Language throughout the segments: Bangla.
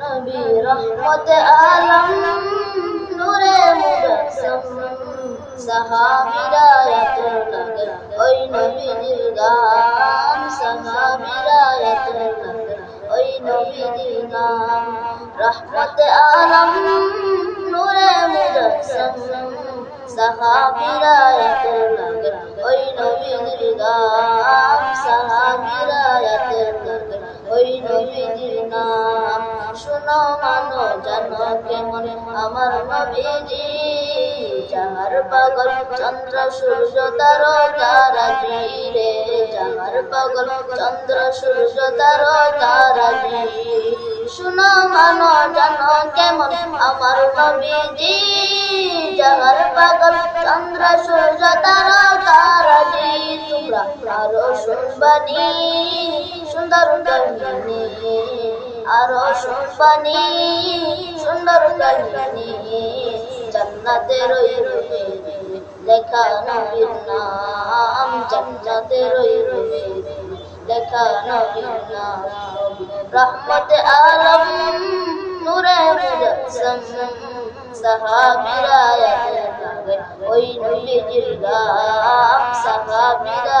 নবী রহমতে আলম, নূরে মুজাসসাম সাহাবীরা এত লাগে ওই নবীজির গান সাহাবীরা এত লাগে ওই নবীজির নাম রহমতে আলম, নূরে মুজাসসাম সাহাবীরা এত লাগে ওই নবীজির গান শুনো মানো জানো কেমন আমার নবীজি। যাহার পাগল চন্দ্র, সূর্য, তার তারা রে যাহার পাগল চন্দ্র, সূর্য, তার তারা শুনো মানো জানো কেমন আমার নবীজি। যাহার পাগল চন্দ্র, সূর্য, তারা তারা তোমরা আরও শুনবানি সুন্দর কাহিনী আরও শুনবানি সুন্দর কাহিনী জান্নাতের ওই রূপে লেখা নবীর নাম জান্নাতের ওই রূপে লেখা নবীর নাম। রহমতে আলম, নূরে মুজাসসাম সাহাবীরা ওই নবীজির গাম, সাহাবীরা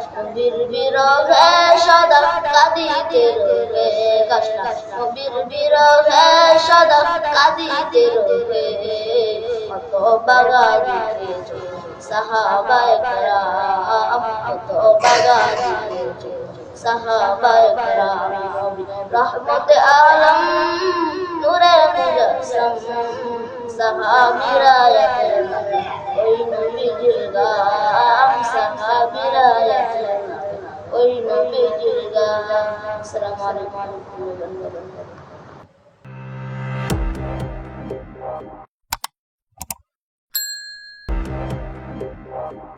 কষ্ট বীর বিরহে সদা কাঁদিতে রবে কষ্ট বীর বিরহে সদা কাঁদিতে রবে কত বাগা দিতে সাহাবায়ে کرام কত বাগা দিতে সাহাবায়ে کرام রহমত আলম নূরে মুজাসসাম সাহাবীরা ওই নবীজির গাম الصالحات كل ذنب ذنب